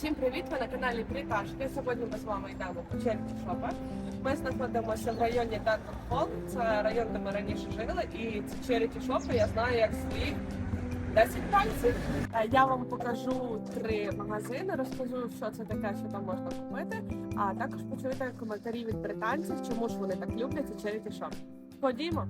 Всім привіт! Ви на каналі Бриташки. Сьогодні ми з вами йдемо по черзі шопи. Ми знаходимося в районі Дентон Холл. Це район, де ми раніше жили. І ці черіті шопи я знаю як своїх 10 пальців. Е, Я вам покажу три магазини, розкажу, що це таке, що там можна купити. А також почуєте коментарі від британців, чому ж вони так люблять ці черіті шопи. Ходімо.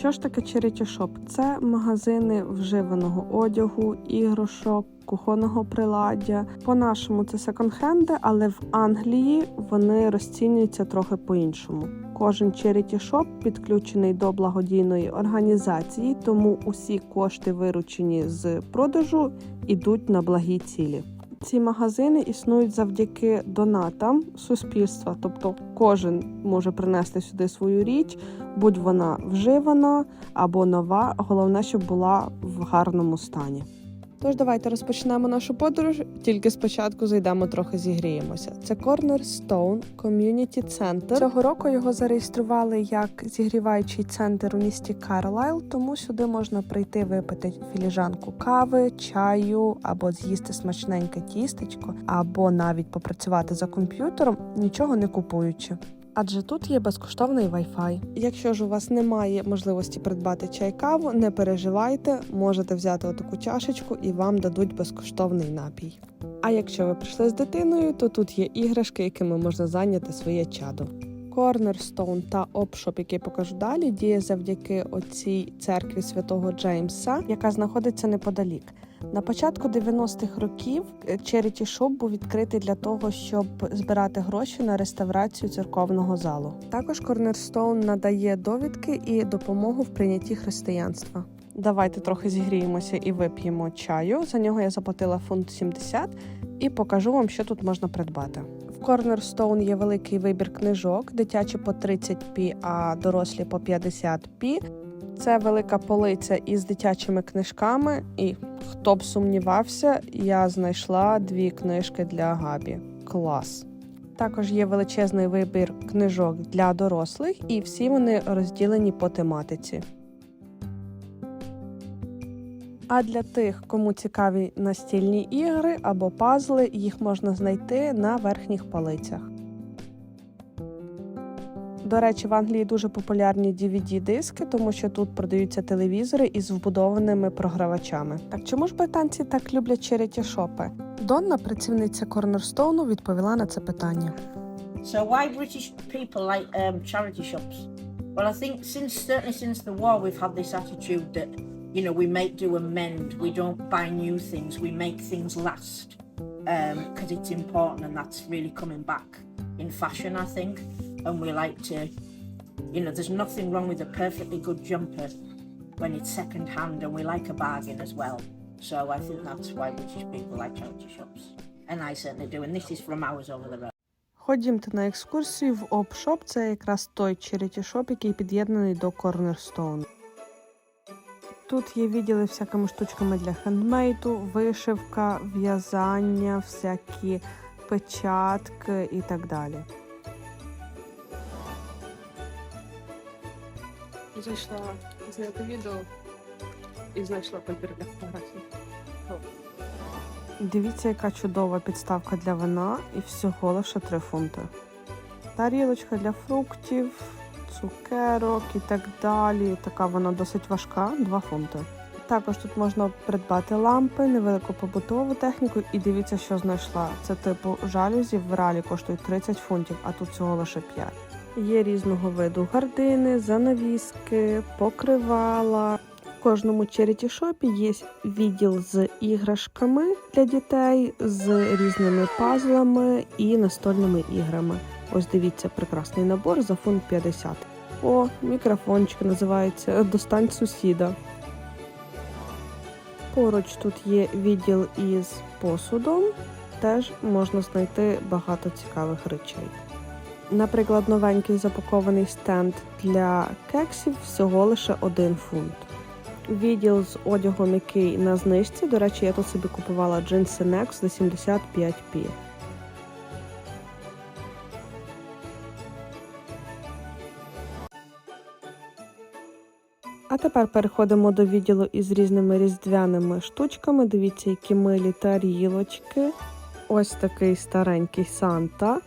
Що ж таке Charity Shop? Це магазини вживаного одягу, іграшок, кухонного приладдя. По-нашому це секонд-хенди, але в Англії вони розцінюються трохи по-іншому. Кожен Charity Shop підключений до благодійної організації, тому усі кошти, виручені з продажу, ідуть на благі цілі. Ці магазини існують завдяки донатам суспільства, тобто кожен може принести сюди свою річ, будь вона вживана або нова. Головне, щоб була в гарному стані. Тож давайте розпочнемо нашу подорож. Тільки спочатку зайдемо трохи зігріємося. Це Cornerstone Community Center. Цього року його зареєстрували як зігріваючий центр у місті Карлайл, тому сюди можна прийти випити філіжанку кави, чаю або з'їсти смачненьке тістечко, або навіть попрацювати за комп'ютером, нічого не купуючи. Адже тут є безкоштовний Wi-Fi. Якщо ж у вас немає можливості придбати чай каву, не переживайте, можете взяти отаку чашечку і вам дадуть безкоштовний напій. А якщо ви прийшли з дитиною, то тут є іграшки, якими можна зайняти своє чадо. Cornerstone та Opshop, який покажу далі, діє завдяки оцій церкві святого Джеймса, яка знаходиться неподалік. На початку 90-х років е, Charity Shop був відкритий для того, щоб збирати гроші на реставрацію церковного залу. Також Cornerstone надає довідки і допомогу в прийнятті християнства. Давайте трохи зігріємося і вип'ємо чаю. За нього я заплатила фунт 70 і покажу вам, що тут можна придбати. В Cornerstone є великий вибір книжок, дитячі по 30p, а дорослі по 50p. Це велика полиця із дитячими книжками, і хто б сумнівався, я знайшла дві книжки для Габі. Клас. Також є величезний вибір книжок для дорослих, і всі вони розділені по тематиці. А для тих, кому цікаві настільні ігри або пазли, їх можна знайти на верхніх полицях. До речі, в Англії дуже популярні DVD-диски, тому що тут продаються телевізори із вбудованими програвачами. Так чому ж британці так люблять charity шопи? Донна, працівниця Корнерстоуну, відповіла на це питання. So why British people like um, charity shops? Well, I think since certainly since the war, we've had this attitude that you know we make do and mend. We don't buy new things. We make things last because um, it's important, and that's really coming back in fashion, I think. And we like to, you know, there's nothing wrong with a perfectly good jumper when it's second hand, and we like a bargain as well. So I think that's why British people like charity shops, and I certainly do. And this is from ours over the road. Ходімте на екскурсію в Опшоп. Це якраз той charity шоп, який під'єднаний до Корнерстоуну. Тут є відділи всякими штучками для хендмейду, вишивка, в'язання, всякі печатки і так далі. Зайшла зняти відео і знайшла папір для фотографій. Дивіться, яка чудова підставка для вина і всього лише 3 фунти. Тарілочка для фруктів, цукерок і так далі. Така вона досить важка, 2 фунти. Також тут можна придбати лампи, невелику побутову техніку, і дивіться, що знайшла. Це типу жалюзі в ралі коштують 30 фунтів, а тут всього лише 5. Є різного виду гардини, занавіски, покривала. В кожному черіті шопі є відділ з іграшками для дітей, з різними пазлами і настольними іграми. Ось дивіться, прекрасний набор за фунт 50. О, мікрофончик називається Достань сусіда. Поруч тут є відділ із посудом. Теж можна знайти багато цікавих речей. Наприклад, новенький запакований стенд для кексів всього лише 1 фунт. Відділ з одягом, який на знижці. До речі, я тут собі купувала джинси Next за 75p. А тепер переходимо до відділу із різними різдвяними штучками. Дивіться, які милі тарілочки. Ось такий старенький Санта.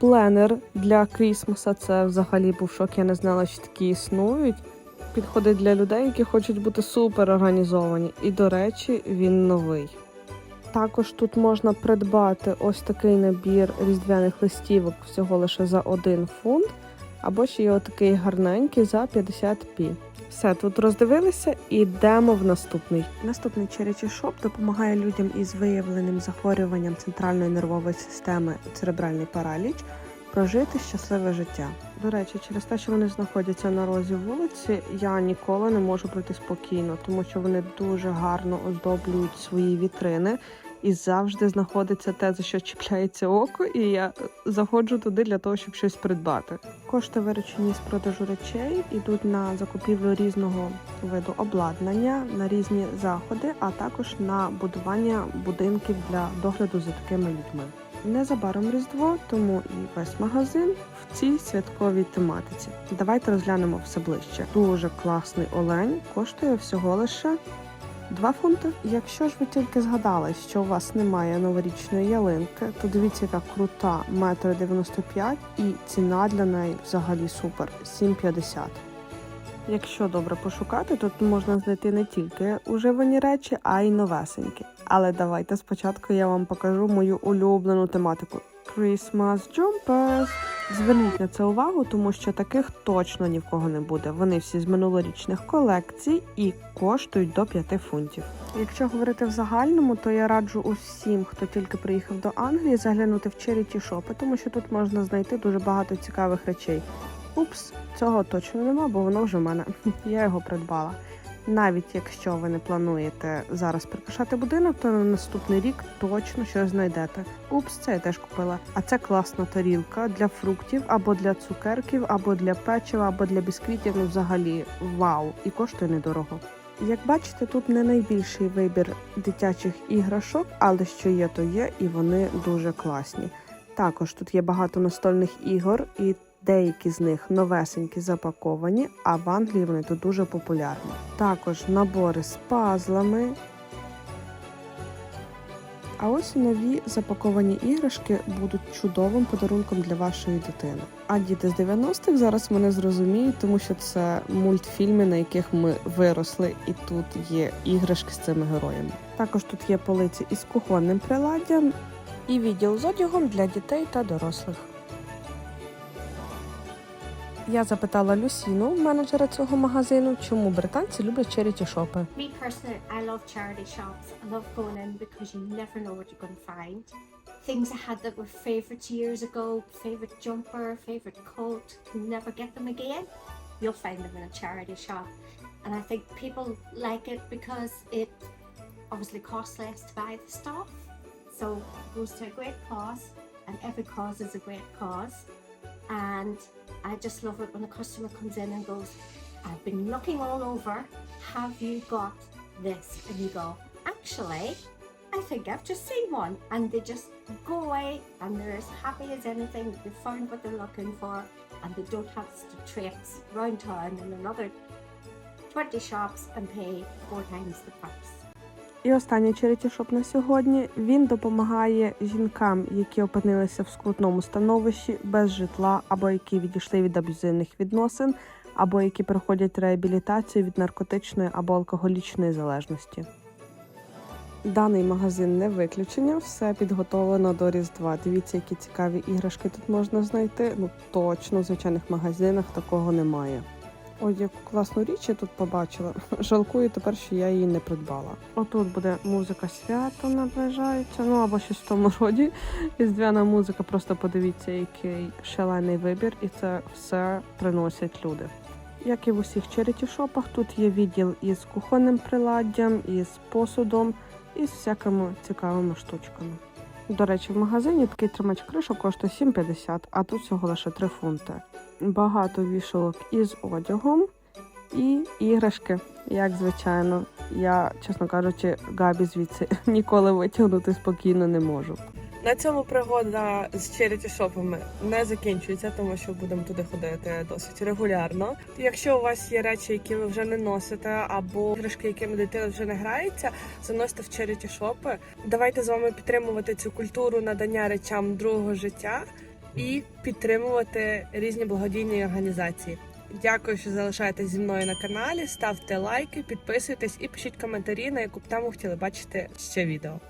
Пленер для Крісмаса. Це взагалі був шок. Я не знала, що такі існують. Підходить для людей, які хочуть бути супер організовані. І, до речі, він новий. Також тут можна придбати ось такий набір різдвяних листівок всього лише за 1 фунт, або ще є отакий гарненький за 50p. Все, тут роздивилися і йдемо в наступний. Наступний Charity Shop допомагає людям із виявленим захворюванням центральної нервової системи церебральний параліч прожити щасливе життя. До речі, через те, що вони знаходяться на розі вулиці, я ніколи не можу пройти спокійно, тому що вони дуже гарно оздоблюють свої вітрини. І завжди знаходиться те, за що чіпляється око, і я заходжу туди для того, щоб щось придбати. Кошти, виручені з продажу речей, йдуть на закупівлю різного виду обладнання, на різні заходи, а також на будування будинків для догляду за такими людьми. Незабаром Різдво, тому і весь магазин в цій святковій тематиці. Давайте розглянемо все ближче. Дуже класний олень коштує всього лише 2 фунти. Якщо ж ви тільки згадали, що у вас немає новорічної ялинки, то дивіться, яка крута метр 95 і ціна для неї взагалі супер 7,50. Якщо добре пошукати, то тут можна знайти не тільки уживані речі, а й новесенькі. Але давайте спочатку я вам покажу мою улюблену тематику Christmas Jumpers. Зверніть на це увагу, тому що таких точно ні в кого не буде. Вони всі з минулорічних колекцій і коштують до 5 фунтів. Якщо говорити в загальному, то я раджу усім, хто тільки приїхав до Англії, заглянути в Charity Shop, тому що тут можна знайти дуже багато цікавих речей. Упс, цього точно нема, бо воно вже в мене. Я його придбала. Навіть якщо ви не плануєте зараз прикрашати будинок, то на наступний рік точно щось знайдете. Упс, це я теж купила. А це класна тарілка для фруктів, або для цукерків, або для печива, або для бісквітів. Ну, взагалі, вау! І коштує недорого. Як бачите, тут не найбільший вибір дитячих іграшок, але що є, то є, і вони дуже класні. Також тут є багато настольних ігор, і деякі з них новесенькі запаковані, а в Англії вони тут дуже популярні. Також набори з пазлами. А ось нові запаковані іграшки будуть чудовим подарунком для вашої дитини. А діти з 90-х зараз мене зрозуміють, тому що це мультфільми, на яких ми виросли, і тут є іграшки з цими героями. Також тут є полиці із кухонним приладдям і відділ з одягом для дітей та дорослих. Я запитала Люсіну, менеджера цього магазину, чому британці люблять черіті шопи. Me personally, I love charity shops. I love going in because you never know what you're going to find. Things I had that were favourites years ago, favourite jumper, favourite coat, can never get them again. You'll find them in a charity shop. And I think people like it because it obviously costs less to buy the stuff. So it goes to a great cause, and every cause is a great cause. And I just love it when a customer comes in and goes, I've been looking all over. Have you got this? And you go, actually, I think I've just seen one. And they just go away and they're as happy as anything. They found what they're looking for and they don't have to traipse round town in another 20 shops and pay four times the price. І останній shop на сьогодні він допомагає жінкам, які опинилися в скрутному становищі без житла, або які відійшли від аб'юзивних відносин, або які проходять реабілітацію від наркотичної або алкоголічної залежності. Даний магазин не виключення, все підготовлено до Різдва. Дивіться, які цікаві іграшки тут можна знайти. Ну точно в звичайних магазинах такого немає. Ой, яку класну річ я тут побачила. Жалкую тепер, що я її не придбала. Отут буде музика свято наближається, ну або щось в тому роді. Різдвяна музика, просто подивіться, який шалений вибір, і це все приносять люди. Як і в усіх череті-шопах, тут є відділ із кухонним приладдям, із посудом і з всякими цікавими штучками. До речі, в магазині такий тримач кришок коштує 7,50, а тут всього лише 3 фунти. Багато вішалок із одягом і іграшки, як звичайно. Я, чесно кажучи, Габі звідси ніколи витягнути спокійно не можу. На цьому пригода з черіті шопами не закінчується, тому що будемо туди ходити досить регулярно. Якщо у вас є речі, які ви вже не носите, або іграшки, якими дитина вже не грається, заносите в черіті шопи. Давайте з вами підтримувати цю культуру надання речам другого життя і підтримувати різні благодійні організації. Дякую, що залишаєтесь зі мною на каналі. Ставте лайки, підписуйтесь і пишіть коментарі, на яку б тему хотіли бачити ще відео.